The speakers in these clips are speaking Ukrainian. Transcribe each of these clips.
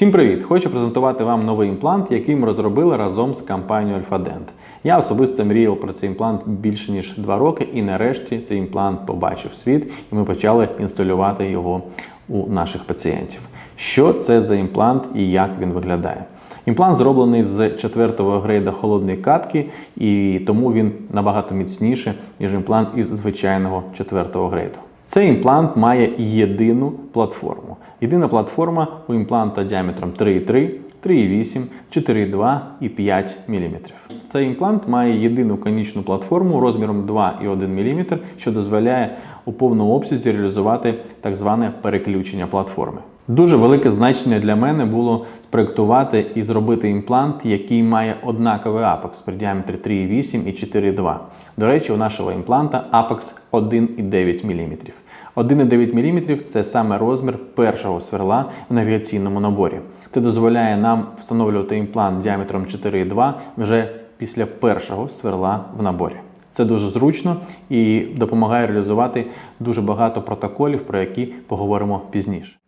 Всім привіт! Хочу презентувати вам новий імплант, який ми розробили разом з компанією Alphadent. Я особисто мріяв про цей імплант більше ніж два роки, і нарешті цей імплант побачив світ, і ми почали інсталювати його у наших пацієнтів. Що це за імплант і як він виглядає? Імплант зроблений з четвертого грейда холодної катки, і тому він набагато міцніший, ніж імплант із звичайного четвертого грейду. Цей імплант має єдину платформу. Єдина платформа у імпланта діаметром 3,3, 3,8, 4,2 і 5 мм. Цей імплант має єдину конічну платформу розміром 2,1 мм, що дозволяє у повному обсязі реалізувати так зване переключення платформи. Дуже велике значення для мене було спроектувати і зробити імплант, який має однаковий апекс при діаметрі 3,8 і 4,2. До речі, у нашого імпланта апекс 1,9 мм. 1,9 мм це саме розмір першого сверла в навігаційному наборі. Це дозволяє нам встановлювати імплант діаметром 4,2 вже після першого сверла в наборі. Це дуже зручно і допомагає реалізувати дуже багато протоколів, про які поговоримо пізніше.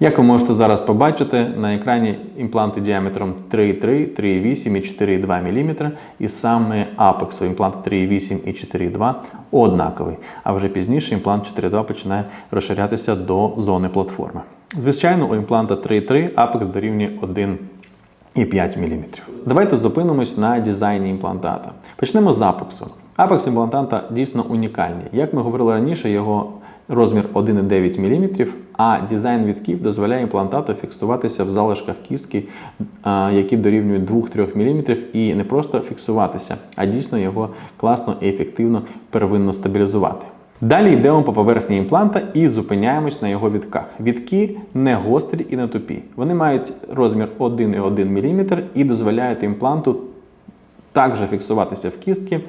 Як ви можете зараз побачити, на екрані імпланти діаметром 3,3, 3,8 і 4,2 мм, і саме апексу імплант 3,8 і 4,2 однаковий. А вже пізніше імплант 4,2 починає розширятися до зони платформи. Звичайно, у імпланта 3,3 апекс дорівнює 1 і 5 мм. Давайте зупинимось на дизайні імплантата. Почнемо з апексу. Апекс імплантанта дійсно унікальний. Як ми говорили раніше, його розмір 1,9 мм, а дизайн вітків дозволяє імплантату фіксуватися в залишках кістки, які дорівнюють 2-3 мм, і не просто фіксуватися, а дійсно його класно і ефективно первинно стабілізувати. Далі йдемо по поверхні імпланта і зупиняємось на його вітках. Вітки не гострі і не тупі. Вони мають розмір 1,1 мм і дозволяють імпланту також фіксуватися в кістки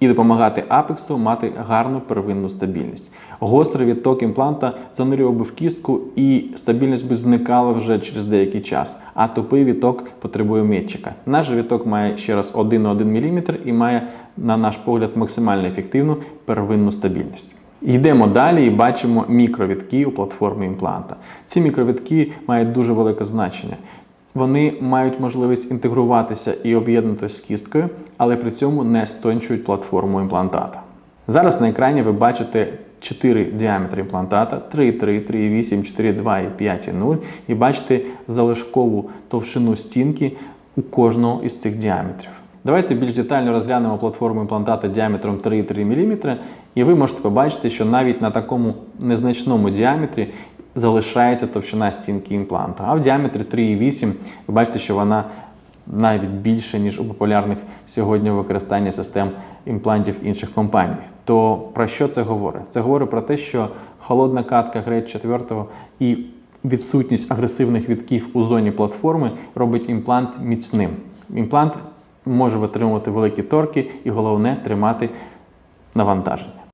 і допомагати апексу мати гарну первинну стабільність. Гострий відток імпланта занурював би в кістку і стабільність би зникала вже через деякий час, а тупий відток потребує метчика. Наш же відток має ще раз 1,1 мм і має, на наш погляд, максимально ефективну первинну стабільність. Йдемо далі і бачимо мікровідки у платформі імпланта. Ці мікровідки мають дуже велике значення. Вони мають можливість інтегруватися і об'єднатися з кісткою, але при цьому не стончують платформу імплантата. Зараз на екрані ви бачите 4 діаметри імплантата: 3,3, 3,8, 4,2 і 5,0. І бачите залишкову товщину стінки у кожного із цих діаметрів. Давайте більш детально розглянемо платформу імплантата діаметром 3,3 мм, і ви можете побачити, що навіть на такому незначному діаметрі залишається товщина стінки імпланту. А в діаметрі 3,8 ви бачите, що вона навіть більше, ніж у популярних сьогодні використанні систем імплантів інших компаній. То про що це говорить? Це говорить про те, що холодна катка грейд 4 і відсутність агресивних відків у зоні платформи робить імплант міцним. Імплант може витримувати великі торки і головне тримати навантаження.